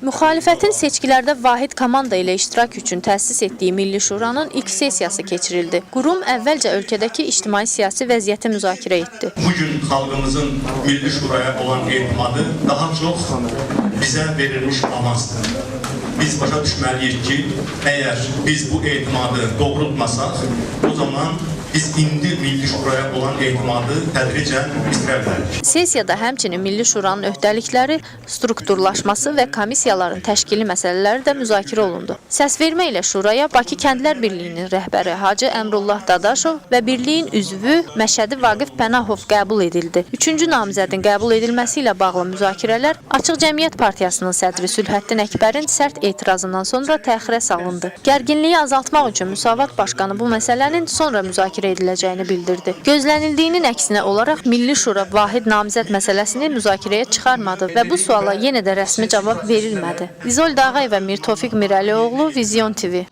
Müxalifətin seçkilərdə vahid komanda ilə iştirak üçün təsis etdiyi Milli Şuranın ilk sessiyası keçirildi. Qurum əvvəlcə ölkədəki ictimai-siyasi vəziyyəti müzakirə etdi. Bu xalqımızın Milli Şuraya olan etimadı daha çox bizə verilmiş amazdır. Biz başa düşməliyik ki, əgər biz bu etimadı doğrultmasaq, o zaman biz indi Milli Şuraya olan etimadı tədricən bitirə bilərik. Sessiyada həmçinin Milli Şuranın öhdəlikləri, strukturlaşması və komissiyaların təşkili məsələləri də müzakirə olundu. Səsvermə ilə Şuraya Bakı Kəndlər Birliyinin rəhbəri Hacı Əmrullah Dadaşov və birliyin üzvü Məşədi Vaqif Pənahov qəbul edildi. Üçüncü namizədin qəbul edilməsi ilə bağlı müzakirələr Açıq Cəmiyyət Partiyasının sədri Sülhəddin Əkbərin sərt etirazından sonra təxirə salındı. Gərginliyi azaltmaq üçün Müsavat Başqanı bu məsələnin sonra müzakirə ediləcəyini bildirdi. Gözlənildiyinin əksinə olaraq Milli Şura vahid namizəd məsələsini müzakirəyə çıxarmadı və bu suala yenə də rəsmi cavab verilmədi. İzol Dağayeva, Mir Tofiq Mirəlioğlu, Vizyon TV.